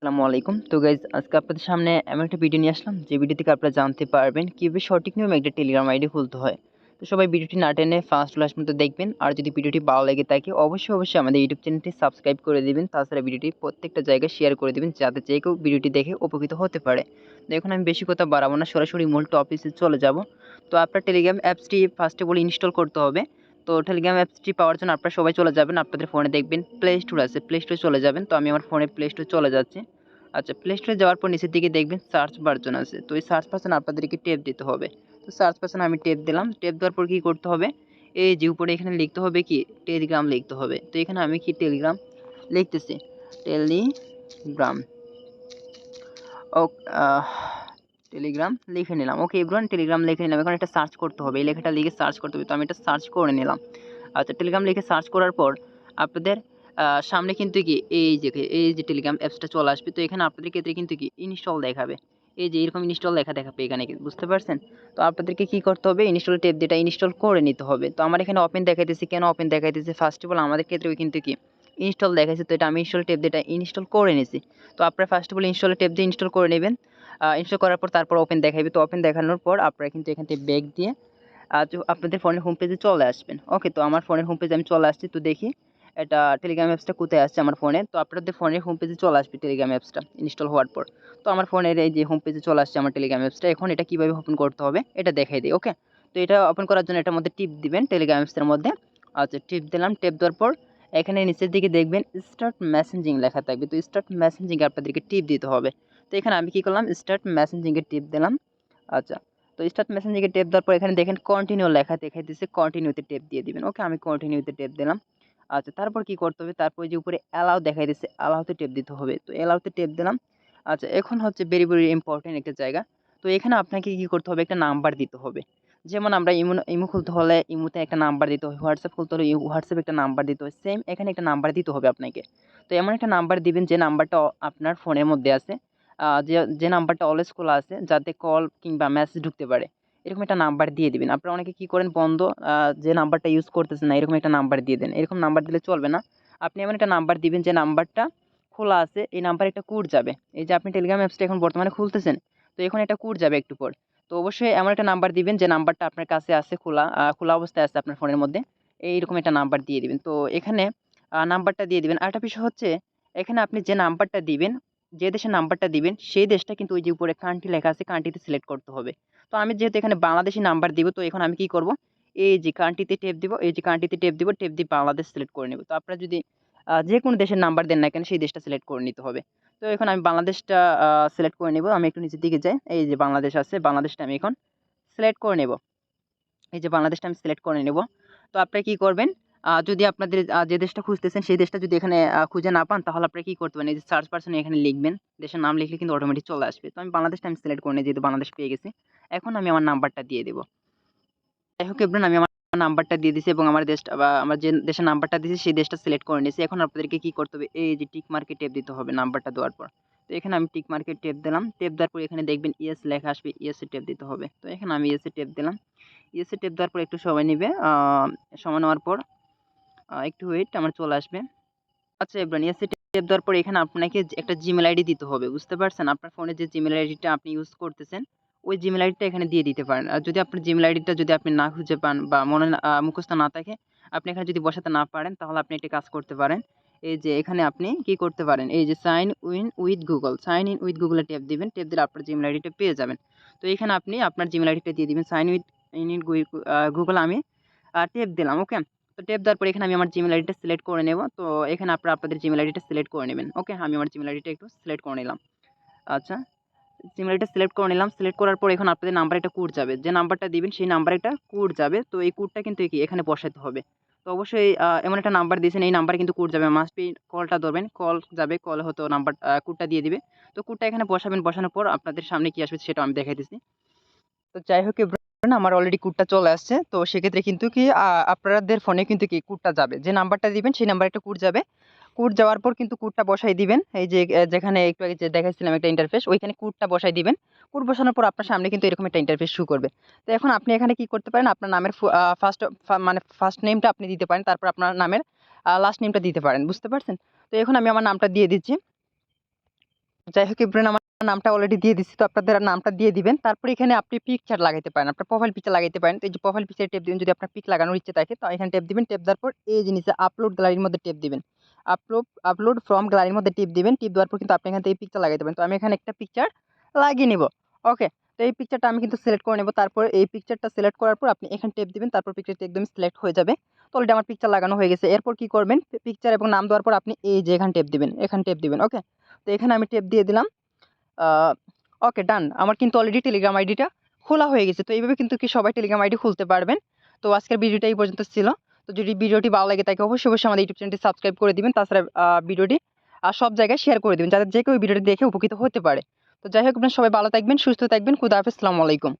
আসসালামু আলাইকুম। তো গাইজ আজকে আপনাদের সামনে এমন একটা ভিডিও নিয়ে আসলাম, যে ভিডিও থেকে আপনারা জানতে পারবেন কীভাবে সঠিক নিয়মে একটা টেলিগ্রাম আইডি খুলতে হয়। তো সবাই ভিডিওটি না টেনে ফার্স্ট লাস্ট মতো দেখবেন, আর যদি ভিডিওটি ভালো লাগে থাকে, অবশ্যই অবশ্যই আমাদের ইউটিউব চ্যানেলটি সাবস্ক্রাইব করে দিবেন, তাছাড়া ভিডিওটি প্রত্যেকটা জায়গায় শেয়ার করে দিবেন, যাতে যে কেউ ভিডিওটি দেখে উপকৃত হতে পারে। দেখুন আমি বেশি কথা বাড়াবো না, সরাসরি মূল টপিসে চলে যাব। তো আপনার টেলিগ্রাম অ্যাপসটি ফার্স্টে বলে ইনস্টল করতে হবে। তো টেলিগ্রাম অ্যাপসটি পাওয়ার জন্য আপনারা সবাই চলে যাবেন, আপনাদের ফোনে দেখবেন প্লে স্টোর আছে প্লে স্টোরে চলে যাবেন। তো আমি আমার ফোনে প্লে স্টোরে চলে যাচ্ছি। আচ্ছা প্লে স্টোরে যাওয়ার পর নিচের দিকে দেখবেন সার্চ বার্জন আছে। তো এই সার্চ পার্সন আপনাদেরকে টেপ দিতে হবে। তো সার্চ পার্সন আমি টেপ দিলাম। টেপ দেওয়ার পর কী করতে হবে? এই যে উপরে এখানে লিখতে হবে কি? টেলিগ্রাম লিখতে হবে। তো এখানে আমি কি টেলিগ্রাম লিখতেছি? টেলিগ্রাম ও টেলিগ্রাম লিখে নিলাম। ওকে, এভরিওয়ান টেলিগ্রাম লিখে নিলাম। এখন এটা সার্চ করতে হবে। এই লেখাটা লিখে সার্চ করতে হবে। তো আমি এটা সার্চ করে নিলাম। আচ্ছা টেলিগ্রাম লিখে সার্চ করার পর আপনাদের সামনে কিন্তু কি, এই যে এই যে টেলিগ্রাম অ্যাপসটা চলে আসবে। তো এখানে আপনাদের ক্ষেত্রে কিন্তু কি ইনস্টল দেখাবে। এই যে এরকম ইনস্টল লেখা দেখাবে এখানে। বুঝতে পারছেন? তো আপনাদেরকে কি করতে হবে? ইনস্টল টেপ যেটা ইনস্টল করে নিতে হবে। তো আমার এখানে ওপেন দেখাইতেছে। কেন ওপেন দেখাইতেছে? ফার্স্ট অফ অল আমাদের ক্ষেত্রে কিন্তু কি ইনস্টল দেখাইছে। তো এটা আমি ইনস্টল টেপ যেটা ইনস্টল করে নিয়েছি তো আপনারা first of all install tap দিয়ে ইনস্টল করে নেবেন। ইনস্টল করার পর তারপর ওপেন দেখাইবে তো ওপেন দেখানোর পর আপনারা কিন্তু এখান থেকে ব্যাক দিয়ে আপনাদের ফোনের হোম পেজে চলে আসবেন। ওকে তো আমার ফোনের হোম পেজে আমি চলে আসছি। তো দেখি, এটা টেলিগ্রাম অ্যাপসটা কোথায় আসছে আমার ফোনে তো আপনাদের ফোনের হোম পেজে চলে আসবে টেলিগ্রাম অ্যাপসটা ইনস্টল হওয়ার পর। তো আমার ফোনের এই যে হোম পেজে চলে আসছে আমার টেলিগ্রাম অ্যাপসটা এখন এটা কীভাবে ওপেন করতে হবে এটা দেখাই দিই ওকে তো এটা ওপেন করার জন্য এটার মধ্যে টিপ দিবেন টেলিগ্রাম অ্যাপসের মধ্যে। আচ্ছা টিপ দিলাম। টিপ দেওয়ার পর এখানে নিচের দিকে দেখবেন স্টার্ট মেসেঞ্জিং লেখা থাকবে। তো স্টার্ট মেসেঞ্জিং আপনাদেরকে টিপ দিতে হবে। তো এখানে আমি কী করলাম? স্টার্ট মেসেঞ্জিংয়ে টিপ দিলাম। আচ্ছা তো স্টার্ট মেসেঞ্জিংয়ে টেপ দেওয়ার পর এখানে দেখেন কন্টিনিউ লেখা দেখাইতেছে কন্টিনিউতে টেপ দিয়ে দিবেন। ওকে আমি কন্টিনিউতে টেপ দিলাম। আচ্ছা তারপর কি করতে হবে? তারপর যে উপরে অ্যালাউ দেখাই দিচ্ছে অ্যালাউতে টেপ দিতে হবে। তো অ্যালাউতে টেপ দিলাম। আচ্ছা এখন হচ্ছে ভেরি ভেরি ইম্পর্টেন্ট একটা জায়গা। তো এখানে আপনাকে কি করতে হবে? একটা নাম্বার দিতে হবে। যেমন আমরা ইমো ইমো খুলতে হলে ইমোতে একটা নাম্বার দিতে হবে হোয়াটসঅ্যাপ খুলতে হলে হোয়াটসঅ্যাপে একটা নাম্বার দিতে হবে সেম এখানে একটা নাম্বার দিতে হবে আপনাকে। তো এমন একটা নাম্বার দিবেন যে নাম্বারটা আপনার ফোনের মধ্যে আছে। যে যে নাম্বারটা অলওয়েজ খোলা আছে, যাতে কল কিংবা মেসেজ ঢুকতে পারে। এরকম একটা নাম্বার দিয়ে দিবেন। আপনারা অনেকে কি করেন, বন্ধ যে নাম্বারটা ইউজ করতেছেন না, এরকম একটা নাম্বার দিয়ে দেন। এরকম নাম্বার দিলে চলবে না। আপনি এমন একটা নাম্বার দিবেন যে নাম্বারটা খোলা আছে, এই নাম্বারে একটা কোড যাবে। এই যে আপনি টেলিগ্রাম অ্যাপসটা এখন বর্তমানে খুলতেছেন, তো এখন একটা কোড যাবে একটু পর। তো অবশ্যই এমন একটা নাম্বার দিবেন যে নাম্বারটা আপনার কাছে আছে, খোলা খোলা অবস্থায় আছে আপনার ফোনের মধ্যে। এইরকম একটা নাম্বার দিয়ে দিবেন। তো এখানে নাম্বারটা দিয়ে দিবেন। আরেকটা বিষয় হচ্ছে, এখানে আপনি যে নাম্বারটা দিবেন যে দেশের নাম্বারটা দিবেন, সেই দেশটা কিন্তু ওই যে উপরে কান্ট্রি লেখা আছে কান্ট্রিতে সিলেক্ট করতে হবে। তো আমি যেহেতু এখানে বাংলাদেশি নাম্বার দিব, তো এখন আমি কি করব? এই যে কান্ট্রিতে টেপ দিব, এই যে কান্ট্রিতে টেপ দিব টেপ দিয়ে বাংলাদেশ সিলেক্ট করে নেব। তো আপনারা যদি যে কোনো দেশের নাম্বার দেন না কেন, সেই দেশটা সিলেক্ট করে নিতে হবে। তো এখন আমি বাংলাদেশটা সিলেক্ট করে নেব। আমি একটু নিচের দিকে যাই। এই যে বাংলাদেশ আছে, বাংলাদেশটা আমি এখন সিলেক্ট করে নেব। এই যে বাংলাদেশটা আমি সিলেক্ট করে নেব। তো আপনারা কি করবেন? যদি আপনাদের যে দেশটা খুঁজতেছেন, সেই দেশটা যদি এখানে খুঁজে না পান, তাহলে আপনারা কি করতে পারেন? এই যে সার্চ পার্সনে এখানে লিখবেন, দেশের নাম লিখলে কিন্তু অটোমেটিক চলে আসবে। তো আমি বাংলাদেশটা আমি সিলেক্ট করে নিই, যেহেতু বাংলাদেশ পেয়ে গেছি। এখন আমি আমার নাম্বারটা দিয়ে দেবো। যাই হোক এবার আমি আমার নাম্বারটা দিয়ে দিয়েছি এবং আমার দেশটা, বা আমার যে দেশের নাম্বারটা দিয়েছি, সেই দেশটা সিলেক্ট করে নিয়েছি। এখন আপনাদেরকে কি করতে হবে? এই যে টিক মার্কে টেপ দিতে হবে নাম্বারটা দেওয়ার পর। তো এখানে আমি টিক মার্কে টেপ দিলাম। টেপ দেওয়ার পর এখানে দেখবেন ইয়েস লেখা আসবে ইয়েসে টেপ দিতে হবে। তো এখানে আমি ইয়েসে টেপ দিলাম। ইয়েসে টেপ দেওয়ার পর একটু সময় নেবে সময় নেওয়ার পর একটু ওয়েট আমার চলে আসবে। আচ্ছা এবার ইয়েসে টেপ দেওয়ার পর এখানে আপনাকে একটা জিমেল আইডি দিতে হবে, বুঝতে পারছেন? আপনার ফোনে যে জিমেল আইডিটা আপনি ইউজ করতেছেন, ওই জিমেল আইডিটা এখানে দিয়ে দিতে পারেন। আর যদি আপনার জিমেল আইডিটা যদি আপনি না খুঁজে পান বা মনে মুখস্থ না থাকে, আপনি এখানে যদি বসাতে না পারেন, তাহলে আপনি একটা কাজ করতে পারেন। এই যে, এখানে আপনি কি করতে পারেন? এই যে sign in with Google sign in with গুগলে ট্যাপ দিবেন ট্যাপ দিলে আপনার জিমেল আইডিটা পেয়ে যাবেন। তো এখানে আপনি আপনার জিমেল আইডিটা দিয়ে দিবেন sign with in in Google আমি ট্যাপ দিলাম ওকে তো ট্যাপ দেওয়ার পর এখানে আমি আমার জিমেল আইডিটা সিলেক্ট করে নেব। তো এখানে আপনারা আপনাদের জিমেল আইডিটা সিলেক্ট করে নেবেন। ওকে আমি আমার জিমেল আইডিটা একটু সিলেক্ট করে নিলাম। আচ্ছা জিমেল আইডিটা সিলেক্ট করে নিলাম। সিলেক্ট করার পর এখন আপনাদের নাম্বার একটা কোড যাবে। যে নাম্বারটা দিবেন, সেই নাম্বারে একটা কোড যাবে। তো এই কোডটা কিন্তু কি, এখানে বসাতে হবে। তো অবশ্যই এমন একটা নাম্বার দিয়েছেন, এই নাম্বারে কিন্তু কোড যাবে। মাস্ট বি কলটা ধরবেন কল যাবে কল হতো নাম্বার কোডটা দিয়ে দিবে। তো কোডটা এখানে বসাবেন, বসানোর পর আপনাদের সামনে কি আসবে সেটা আমি দেখাইতেছি। তো যাই হোক এবার আমার অলরেডি কোডটা চলে আসছে। তো সেক্ষেত্রে কিন্তু কি আপনাদের ফোনে কিন্তু কি কোডটা যাবে। যে নাম্বারটা দিবেন, সেই নাম্বারে একটা কোড যাবে। কোড যাওয়ার পর কিন্তু কোডটা বসাই দিবেন। এই যে যেখানে একটু আগে যে দেখাইছিলাম একটা ইন্টারফেস ওইখানে কোডটা বসাই দিবেন। কোড বসানোর পর আপনার সামনে কিন্তু এরকম একটা ইন্টারফেস শু করবে। তো এখন আপনি এখানে কি করতে পারেন, আপনার নামের ফার্স্ট মানে ফার্স্ট নেমটা আপনি দিতে পারেন, তারপর আপনার নামের লাস্ট নেমটা দিতে পারেন। বুঝতে পারছেন? তো এখন আমি আমার নামটা দিয়ে দিচ্ছি। যাই হোক ইব্রাহিম আমার নামটা অলরেডি দিয়ে দিচ্ছি তো আপনাদের নামটা দিয়ে দিবেন। তারপরে এখানে আপনি পিকচার লাগাইতে পারেন, আপনার প্রোফাইল পিকচার লাগাইতে পারেন। তো এই যে প্রোফাইল পিকচার টেপ দিবেন, যদি আপনার পিক লাগানোর ইচ্ছে থাকে, তো এখানে টেপ দিবেন। টেপ দেওয়ার পর এই জিনিসে আপলোড গ্যালারির মধ্যে টেপ দিবেন। আপলোড আপলোড ফ্রম গ্যালারির মধ্যে টিপ দিবেন। টিপ দেওয়ার পর কিন্তু আপনি এখান থেকে পিকচার লাগাইতে পারেন। তো আমি এখানে একটা পিকচার লাগিয়ে নিব। ওকে তো এই পিকচারটা আমি কিন্তু সিলেক্ট করে নেব। তারপর এই পিকচারটা সিলেক্ট করার পর আপনি এখানে টেপ দিবেন। তারপর পিকচারটি একদম সিলেক্ট হয়ে যাবে। তো অলরেডি আমার পিকচার লাগানো হয়ে গেছে। এরপর কি করবেন? পিকচার এবং নাম দেওয়ার পর আপনি এই যে এখানে টেপ দিবেন, এখানে টেপ দিবেন। ওকে তো এখানে আমি টেপ দিয়ে দিলাম। ওকে ডান আমার কিন্তু অলরেডি টেলিগ্রাম আইডিটা খোলা হয়ে গেছে। তো এইভাবে কিন্তু কি সবাই টেলিগ্রাম আইডি খুলতে পারবেন। তো আজকের ভিডিওটা এই পর্যন্ত ছিল। তো যদি ভিডিওটি ভালো লাগে তাকে অবশ্যই অবশ্যই আমাদের ইউটিউব চ্যানেলটি সাবস্ক্রাইব করে দিবেন। তাছাড়া ভিডিওটি আর সব জায়গায় শেয়ার করে দিবেন। যাতে যে কেউ ভিডিওটি দেখে উপকৃত হতে পারে। তো যাই হোক আপনারা সবাই ভালো থাকবেন, সুস্থ থাকবেন। খুদা হাফেজ আলাইকুম।